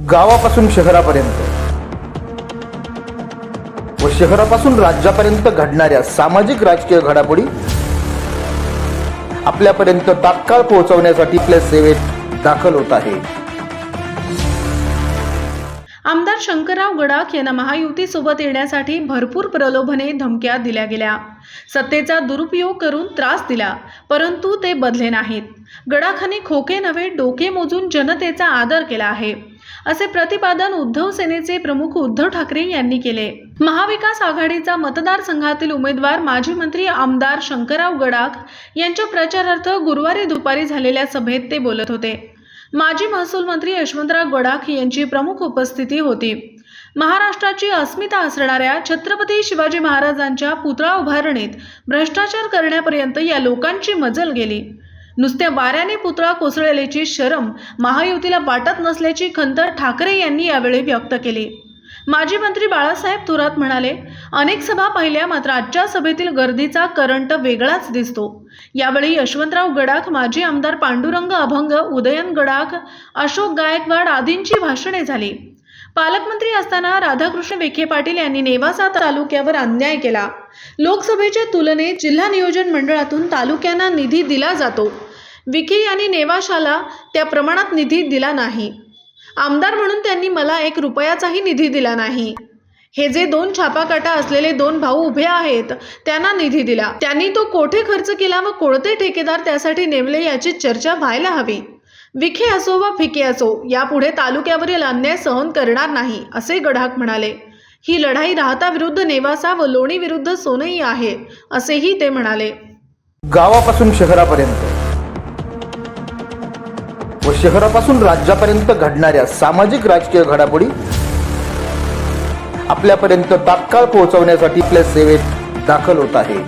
गावापासून शहरापर्यंत व शहरापासून राज्यापर्यंत घडणाऱ्या सामाजिक राजकीय घडामोडी आपल्यापर्यंत तात्काळ पोहोचवण्यासाठी आपल्या सेवेत दाखल होत आहे. आमदार शंकरराव गडाख यांना महायुतीसोबत येण्यासाठी भरपूर प्रलोभने धमक्या दिल्या गेल्या. सत्तेचा दुरुपयोग करून त्रास दिला परंतु ते बदले नाहीत. गडाखांनी खोके नव्हे डोके मोजून जनतेचा आदर केला आहे. असे प्रतिपादन उद्धव सेनेचे प्रमुख उद्धव ठाकरे यांनी केले. महाविकास आघाडीचा मतदारसंघातील उमेदवार माजी मंत्री आमदार शंकरराव गडाख यांच्या प्रचारार्थ गुरुवारी दुपारी झालेल्या सभेत ते बोलत होते. माजी महसूल मंत्री यशवंतराव गडाख यांची प्रमुख उपस्थिती होती. महाराष्ट्राची अस्मिता असणाऱ्या छत्रपती शिवाजी महाराजांच्या पुतळा उभारणीत भ्रष्टाचार करण्यापर्यंत या लोकांची मजल गेली. नुसत्या वाऱ्याने पुतळा कोसळल्याची शरम महायुतीला वाटत नसल्याची खंत ठाकरे यांनी यावेळी व्यक्त केली. माजी मंत्री बाळासाहेब थोरात म्हणाले अनेक सभा पाहिल्या मात्र आजच्या सभेतील गर्दीचा करंट वेगळाच दिसतो. यावेळी यशवंतराव गडाख माजी आमदार पांडुरंग अभंग उदयन गडाख अशोक गायकवाड आदींची भाषणे झाली. पालकमंत्री असताना राधाकृष्ण विखे पाटील यांनी नेवासा तालुक्यावर अन्याय केला. लोकसभेच्या तुलनेत जिल्हा नियोजन मंडळातून तालुक्यांना निधी दिला जातो. विखे यांनी नेवाशाला त्या प्रमाणात निधी दिला नाही. आमदार म्हणून त्यांनी मला एक रुपयाचाही निधी दिला नाही. हे जे दोन छापाकाटा असलेले दोन भाऊ उभे आहेत त्यांना निधी दिला. त्यांनी तो कोठे खर्च केला व कोणते ठेकेदार त्यासाठी नेमले याची चर्चा व्हायला हवी. विखे असो वा फिके असो यापुढे तालुक्यावरील अन्याय सहन करणार नाही असे गडाख म्हणाले. ही लढाई राहता विरुद्ध नेवासा व लोणी विरुद्ध सोनई आहे असेही ते म्हणाले. गावापासून शहरापर्यंत व शहरापासून राज्यापर्यंत घडणाऱ्या सामाजिक राजकीय घडामोडी आपल्यापर्यंत तात्काळ पोहोचवण्यासाठी आपल्या सेवेत दाखल होत आहे.